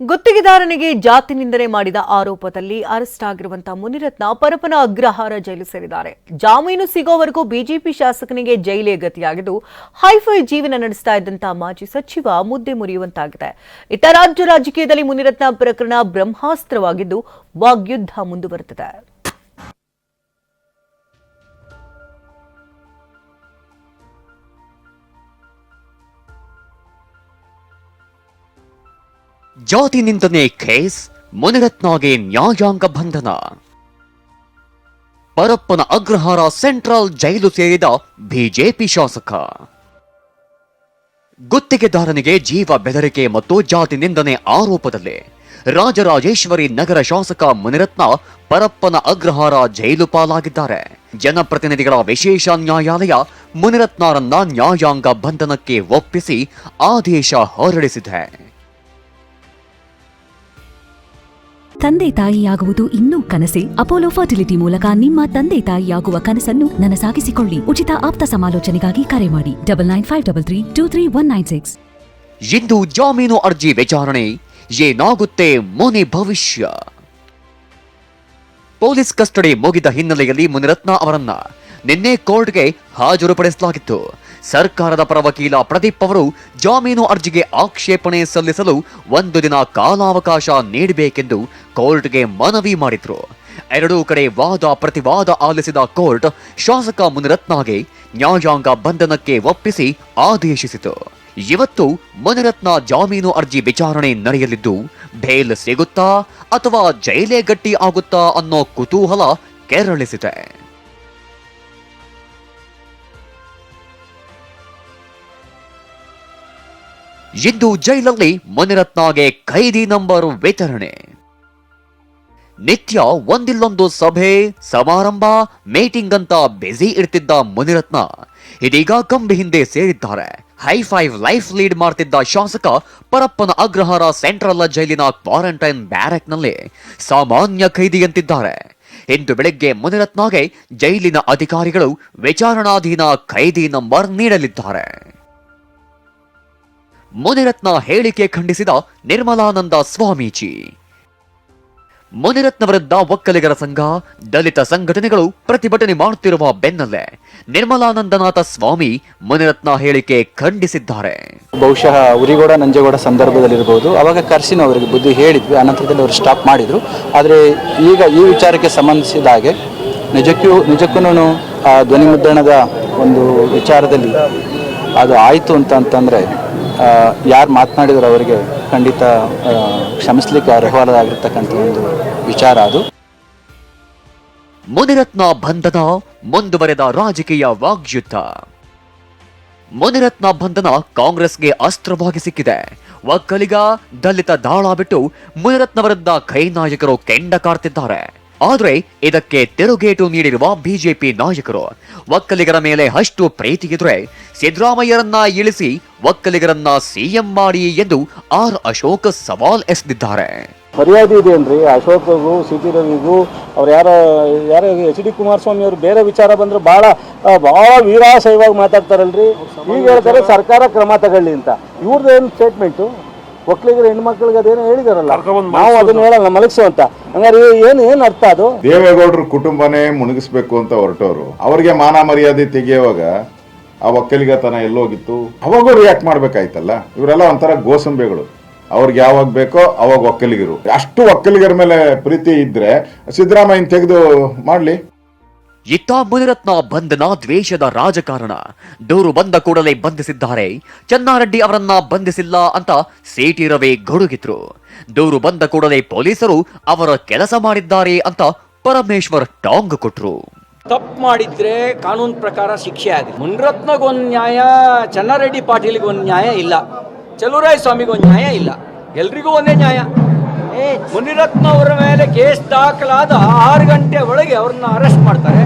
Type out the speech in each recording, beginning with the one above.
ಗುತ್ತಿಗೆದಾರನಿಗೆ ಜಾತಿ ನಿಂದನೆ ಮಾಡಿದ ಆರೋಪದಲ್ಲಿ ಅರೆಸ್ಟ್ ಆಗಿರುವಂತಹ ಮುನಿರತ್ನ ಪರಪನ ಅಗ್ರಹಾರ ಜೈಲು ಸೇರಿದ್ದಾರೆ. ಜಾಮೀನು ಸಿಗೋವರೆಗೂ ಬಿಜೆಪಿ ಶಾಸಕನಿಗೆ ಜೈಲೇ ಗತಿಯಾಗಿದ್ದು, ಹೈಫೈ ಜೀವನ ನಡೆಸ್ತಾ ಇದ್ದಂತಹ ಮಾಜಿ ಸಚಿವ ಮುದ್ದೆ ಮುರಿಯುವಂತಾಗಿದೆ. ಇತ್ತ ರಾಜ್ಯ ರಾಜಕೀಯದಲ್ಲಿ ಮುನಿರತ್ನ ಪ್ರಕರಣ ಬ್ರಹ್ಮಾಸ್ತ್ರವಾಗಿದ್ದು, ವಾಗ್ಯುದ್ಧ ಮುಂದುವರೆದಿದೆ. ಜಾತಿ ನಿಂದನೆ ಕೇಸ್ ಮುನಿರತ್ನಗೆ ನ್ಯಾಯಾಂಗ ಬಂಧನ. ಪರಪ್ಪನ ಅಗ್ರಹಾರ ಸೆಂಟ್ರಲ್ ಜೈಲು ಸೇರಿದ ಬಿಜೆಪಿ ಶಾಸಕ. ಗುತ್ತಿಗೆದಾರನಿಗೆ ಜೀವ ಬೆದರಿಕೆ ಮತ್ತು ಜಾತಿ ನಿಂದನೆ ಆರೋಪದಲ್ಲಿ ರಾಜರಾಜೇಶ್ವರಿ ನಗರ ಶಾಸಕ ಮುನಿರತ್ನ ಪರಪ್ಪನ ಅಗ್ರಹಾರ ಜೈಲು ಪಾಲಾಗಿದ್ದಾರೆ. ಜನಪ್ರತಿನಿಧಿಗಳ ವಿಶೇಷ ನ್ಯಾಯಾಲಯ ಮುನಿರತ್ನರನ್ನ ನ್ಯಾಯಾಂಗ ಬಂಧನಕ್ಕೆ ಒಪ್ಪಿಸಿ ಆದೇಶ ಹೊರಡಿಸಿದೆ. ತಂದೆ ತಾಯಿಯಾಗುವುದು ಇನ್ನೂ ಕನಸೆ. ಅಪೋಲೋ ಫರ್ಟಿಲಿಟಿ ಮೂಲಕ ನಿಮ್ಮ ತಂದೆ ತಾಯಿಯಾಗುವ ಕನಸನ್ನು ನನಸಾಗಿಸಿಕೊಳ್ಳಿ. ಉಚಿತ ಆಪ್ತ ಸಮಾಲೋಚನೆಗಾಗಿ ಕರೆ ಮಾಡಿ. Double nine five double three two three one nine six. ಇಂದು ಜಾಮೀನು ಅರ್ಜಿ ವಿಚಾರಣೆ. ಏನಾಗುತ್ತೆ ಮೋನಿ ಭವಿಷ್ಯ? ಪೊಲೀಸ್ ಕಸ್ಟಡಿ ಮುಗಿದ ಹಿನ್ನೆಲೆಯಲ್ಲಿ ಮುನಿರತ್ನ ಅವರನ್ನ ನಿನ್ನೆ ಕೋರ್ಟ್ಗೆ ಹಾಜರುಪಡಿಸಲಾಗಿತ್ತು ಸರ್ಕಾರದ ಪರ ವಕೀಲ ಪ್ರದೀಪ್ ಅವರು ಜಾಮೀನು ಅರ್ಜಿಗೆ ಆಕ್ಷೇಪಣೆ ಸಲ್ಲಿಸಲು ಒಂದು ದಿನ ಕಾಲಾವಕಾಶ ನೀಡಬೇಕೆಂದು ಕೋರ್ಟ್ಗೆ ಮನವಿ ಮಾಡಿದ್ರು. ಎರಡೂ ಕಡೆ ವಾದ ಪ್ರತಿವಾದ ಆಲಿಸಿದ ಕೋರ್ಟ್ ಶಾಸಕ ಮುನಿರತ್ನಗೆ ನ್ಯಾಯಾಂಗ ಬಂಧನಕ್ಕೆ ಒಪ್ಪಿಸಿ ಆದೇಶಿಸಿತು. ಇವತ್ತು ಮುನಿರತ್ನ ಜಾಮೀನು ಅರ್ಜಿ ವಿಚಾರಣೆ ನಡೆಯಲಿದ್ದು, ಬೇಲ್ ಸಿಗುತ್ತಾ ಅಥವಾ ಜೈಲೇ ಗಟ್ಟಿ ಆಗುತ್ತಾ ಅನ್ನೋ ಕುತೂಹಲ ಕೆರಳಿಸಿದೆ. ಇಂದು ಜೈಲಲ್ಲಿ ಮುನಿರತ್ನಗೆ ಖೈದಿ ನಂಬರ್ ವಿತರಣೆ. ನಿತ್ಯ ಒಂದಿಲ್ಲೊಂದು ಸಭೆ, ಸಮಾರಂಭ, ಮೀಟಿಂಗ್ ಅಂತ ಬ್ಯುಸಿ ಇರ್ತಿದ್ದ ಮುನಿರತ್ನ ಇದೀಗ ಕಂಬಿ ಹಿಂದೆ ಸೇರಿದ್ದಾರೆ. ಹೈ ಫೈವ್ ಲೈಫ್ ಲೀಡ್ ಮಾಡ್ತಿದ್ದ ಶಾಸಕ ಪರಪ್ಪನ ಅಗ್ರಹಾರ ಸೆಂಟ್ರಲ್ ಜೈಲಿನ ಕ್ವಾರಂಟೈನ್ ಬ್ಯಾರೆಕ್ನಲ್ಲಿ ಸಾಮಾನ್ಯ ಖೈದಿಯಂತಿದ್ದಾರೆ. ಇಂದು ಬೆಳಗ್ಗೆ ಮುನಿರತ್ನಗೆ ಜೈಲಿನ ಅಧಿಕಾರಿಗಳು ವಿಚಾರಣಾಧೀನ ಖೈದಿ ನಂಬರ್ ನೀಡಲಿದ್ದಾರೆ. ಮುನಿರತ್ನ ಹೇಳಿಕೆ ಖಂಡಿಸಿದ ನಿರ್ಮಲಾನಂದ ಸ್ವಾಮೀಜಿ. ಮುನಿರತ್ನ ವಿರುದ್ಧ ಒಕ್ಕಲಿಗರ ಸಂಘ, ದಲಿತ ಸಂಘಟನೆಗಳು ಪ್ರತಿಭಟನೆ ಮಾಡುತ್ತಿರುವ ಬೆನ್ನಲ್ಲೇ ನಿರ್ಮಲಾನಂದನಾಥ ಸ್ವಾಮಿ ಮುನಿರತ್ನ ಹೇಳಿಕೆ ಖಂಡಿಸಿದ್ದಾರೆ. ಬಹುಶಃ ಉರಿಗೋಡ, ನಂಜೇಗೌಡ ಇರಬಹುದು ಅವಾಗ ಕರ್ಸಿನ ಅವರಿಗೆ ಬುದ್ಧಿ ಹೇಳಿದ್ವಿ. ಅನಂತರದಲ್ಲಿ ಅವರು ಸ್ಟಾಪ್ ಮಾಡಿದ್ರು. ಆದರೆ ಈಗ ಈ ವಿಚಾರಕ್ಕೆ ಸಂಬಂಧಿಸಿದ ಹಾಗೆ ನಿಜಕ್ಕೂ ನಿಜಕ್ಕೂ ಆ ಧ್ವನಿ ಮುದ್ರಣದ ಒಂದು ವಿಚಾರದಲ್ಲಿ ಅದು ಆಯಿತು ಅಂತ ಅಂತಂದರೆ ಯಾರು ಮಾತನಾಡಿದ್ರು ಅವರಿಗೆ ಖಂಡಿತ ಕ್ಷಮಿಸಲಿಕ್ಕೆ ಅರ್ಹವಾದಾಗಿರ್ತಕ್ಕಂಥ ಒಂದು ವಿಚಾರ ಅದು. ಮುನಿರತ್ನ ಬಂಧನ ಮುಂದುವರೆದ ರಾಜಕೀಯ ವಾಗ್ಯುದ್ಧ ಮುನಿರತ್ನ ಬಂಧನ ಕಾಂಗ್ರೆಸ್ಗೆ ಅಸ್ತ್ರವಾಗಿ ಸಿಕ್ಕಿದೆ. ಒಕ್ಕಲಿಗ ದಲಿತ ದಾಳ ಬಿಟ್ಟು ಮುನಿರತ್ನ ವಿರುದ್ಧ ಕೈ ನಾಯಕರು ಕೆಂಡ ಕಾರ್ತಿದ್ದಾರೆ ಆದ್ರೆ ಇದಕ್ಕೆ ತಿರುಗೇಟು ನೀಡಿರುವ ಬಿಜೆಪಿ ನಾಯಕರು. ಒಕ್ಕಲಿಗರ ಮೇಲೆ ಅಷ್ಟು ಪ್ರೀತಿಗಿದ್ರೆ ಸಿದ್ದರಾಮಯ್ಯರನ್ನ ಇಳಿಸಿ ಒಕ್ಕಲಿಗರನ್ನ ಸಿಎಂ ಮಾಡಿ ಎಂದು ಆರ್ ಅಶೋಕ್ ಸವಾಲ್ ಎಸೆದಿದ್ದಾರೆ. ಮರ್ಯಾದೆ ಇದೆ ಏನ್ರಿ ಅಶೋಕ್ಗೂ ಸಿ ಟಿ ರವಿಗೂ ಅವ್ರು ಯಾರ ಯಾರ ಎಚ್ ಡಿ ಕುಮಾರಸ್ವಾಮಿ ಅವರು ಬೇರೆ ವಿಚಾರ ಬಂದ್ರೆ ಭಾಳ ಭಾಳ ವೀರಾಶಯವಾಗಿ ಮಾತಾಡ್ತಾರಲ್ರಿ. ಈಗ ಹೇಳ್ತಾರೆ ಸರ್ಕಾರ ಕ್ರಮ ತಗೊಳ್ಳಿ ಅಂತ. ಇವ್ರದ್ದು ಏನು ಸ್ಟೇಟ್ಮೆಂಟು ಒಕ್ಕಲಿಗರ ಹೆಣ್ಮಕ್ಳಿಗೆ ಅದೇನೋ ಹೇಳಿದಾರಲ್ಲ. ನಾವು ಅದನ್ನ ಹೇಳಲ್ಲ ಮಲಗಿಸು ಅಂತ. ಹಂಗಾರೆ ಏನು ಏನು ಅರ್ಥ ಅದು? ದೇವೇಗೌಡರ ಕುಟುಂಬನೇ ಮುಣಗಿಸ್ಬೇಕು ಅಂತ ಹೊರಟವರು. ಅವ್ರಿಗೆ ಮಾನ ಮರ್ಯಾದೆ ತೆಗೆಯುವಾಗ ಆ ಒಕ್ಕಲಿಗತನ ಎಲ್ಲೋಗಿತ್ತು. ಅವಾಗೂ ರಿಯಾಕ್ಟ್ ಮಾಡ್ಬೇಕಾಯ್ತಲ್ಲ? ಇವರೆಲ್ಲ ಒಂಥರ ಗೋಸಂಬೆಗಳು. ಅವ್ರಿಗೆ ಯಾವಾಗ ಬೇಕೋ ಅವಾಗ ಒಕ್ಕಲಿಗರು. ಅಷ್ಟು ಒಕ್ಕಲಿಗರ ಮೇಲೆ ಪ್ರೀತಿ ಇದ್ರೆ ಸಿದ್ದರಾಮಯ್ಯನ ತೆಗೆದು ಮಾಡ್ಲಿ. ಇತ್ತ ಮುನಿರತ್ನ ಬಂಧನ ದ್ವೇಷದ ರಾಜಕಾರಣ. ದೂರು ಬಂದ ಕೂಡಲೇ ಬಂಧಿಸಿದ್ದಾರೆ. ಚನ್ನಾರೆಡ್ಡಿ ಅವರನ್ನ ಬಂಧಿಸಿಲ್ಲ ಅಂತ ಸಿಟಿ ರವಿ ಗುಡುಗಿದ್ರು. ದೂರು ಬಂದ ಕೂಡಲೇ ಪೊಲೀಸರು ಅವರ ಕೆಲಸ ಮಾಡಿದ್ದಾರೆ ಅಂತ ಪರಮೇಶ್ವರ್ ಟಾಂಗ್ ಕೊಟ್ರು. ತಪ್ಪು ಮಾಡಿದ್ರೆ ಕಾನೂನು ಪ್ರಕಾರ ಶಿಕ್ಷೆ ಆಗಿದೆ. ಮುನ್ರತ್ನಗೊಂದು ನ್ಯಾಯ ಚನ್ನಾರೆಡ್ಡಿ ಪಾಟೀಲ್ಗೆ ನ್ಯಾಯ ಇಲ್ಲ. ಚಲುರಾಯ ಸ್ವಾಮಿಗೆ ಒಂದು ನ್ಯಾಯ ಇಲ್ಲ. ಎಲ್ರಿಗೂ ಒಂದೇ ನ್ಯಾಯ. ಮುನಿರತ್ನ ಅವರ ಮೇಲೆ ಕೇಸ್ ದಾಖಲಾದ ಆರು ಗಂಟೆ ಒಳಗೆ ಅವ್ರನ್ನ ಅರೆಸ್ಟ್ ಮಾಡ್ತಾರೆ.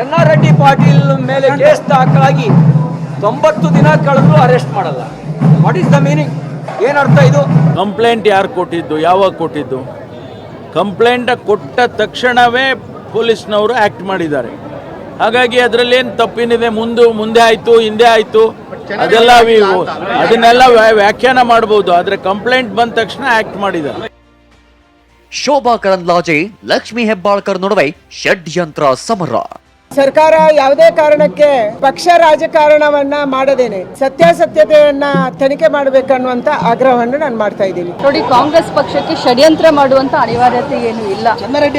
ಚೆನ್ನಾರೆಡ್ಡಿ ಪಾಟೀಲ್ ಮೇಲೆ ಕೇಸ್ ದಾಖಲಾಗಿ ತೊಂಬತ್ತು ದಿನ ಕಳೆದ್ರು ಅರೆಸ್ಟ್ ಮಾಡಲ್ಲ. ವಾಟ್ ಇಸ್ ದ ಮೀನಿಂಗ್ ಏನರ್ಥ ಇದು? ಕಂಪ್ಲೇಂಟ್ ಯಾರು ಕೊಟ್ಟಿದ್ದು? ಯಾವಾಗ ಕೊಟ್ಟಿದ್ದು? ಕಂಪ್ಲೇಂಟ್ ಕೊಟ್ಟ ತಕ್ಷಣವೇ ಪೊಲೀಸ್ನವರು ಆ್ಯಕ್ಟ್ ಮಾಡಿದ್ದಾರೆ. ಹಾಗಾಗಿ ಅದರಲ್ಲಿ ಏನು ತಪ್ಪಿನಿದೆ? ಮುಂದೆ ಮುಂದೆ ಆಯಿತು ಹಿಂದೆ ಆಯಿತು? ಅದೆಲ್ಲ ವಿ- ಅದನ್ನೆಲ್ಲ ವ್ಯಾ- ವ್ಯಾಖ್ಯಾನ ಮಾಡಬಹುದು ಆದರೆ ಕಂಪ್ಲೇಂಟ್ ಬಂದ ತಕ್ಷಣ ಆಕ್ಟ್ ಮಾಡಿದ್ದಾರೆ. ಶೋಭಾ ಕರಂದ್ಲಾಜೆ ಲಕ್ಷ್ಮಿ ಹೆಬ್ಬಾಳ್ಕರ್ ನಡುವೆ ಷಡ್ಯಂತ್ರ ಸಮರ. ಸರ್ಕಾರ ಯಾವುದೇ ಕಾರಣಕ್ಕೆ ಪಕ್ಷ ರಾಜಕಾರಣವನ್ನ ಮಾಡದೇನೆ ಸತ್ಯಾಸತ್ಯತೆಯನ್ನ ತನಿಖೆ ಮಾಡಬೇಕನ್ನುವಂತ ಆಗ್ರಹವನ್ನು ನಾನು ಮಾಡ್ತಾ ಇದ್ದೀನಿ. ನೋಡಿ ಕಾಂಗ್ರೆಸ್ ಪಕ್ಷಕ್ಕೆ ಷಡ್ಯಂತ್ರ ಮಾಡುವಂತ ಅನಿವಾರ್ಯತೆ ಏನು ಇಲ್ಲ.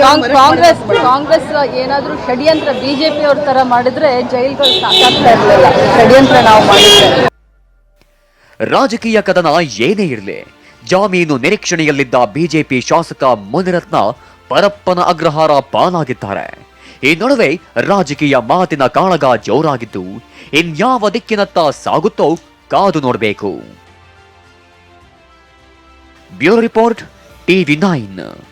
ಕಾಂಗ್- ಕಾಂಗ್ರೆಸ್ ಕಾಂಗ್ರೆಸ್ ಏನಾದ್ರೂ ಷಡ್ಯಂತ್ರ ಬಿಜೆಪಿ ಅವ್ರ ತರ ಮಾಡಿದ್ರೆ ಜೈಲ್ಗಳು ಸಾಕಾಗ್ತಾ ಇರಲಿಲ್ಲ. ಷಡ್ಯಂತ್ರ ನಾವು ಮಾಡಿದ್ರೆ. ರಾಜಕೀಯ ಕದನ ಏನೇ ಇರಲಿ ಜಾಮೀನು ನಿರೀಕ್ಷಣೆಯಲ್ಲಿದ್ದ ಬಿಜೆಪಿ ಶಾಸಕ ಮುನಿರತ್ನ ಪರಪ್ಪನ ಅಗ್ರಹಾರ ಪಾಲಾಗಿದ್ದಾರೆ. ಈ ನಡುವೆ ರಾಜಕೀಯ ಮಾತಿನ ಕಾಳಗ ಜೋರಾಗಿದ್ದು, ಇನ್ಯಾವ ದಿಕ್ಕಿನತ್ತ ಸಾಗುತ್ತೋ ಕಾದು ನೋಡಬೇಕು. Bureau report, TV nine.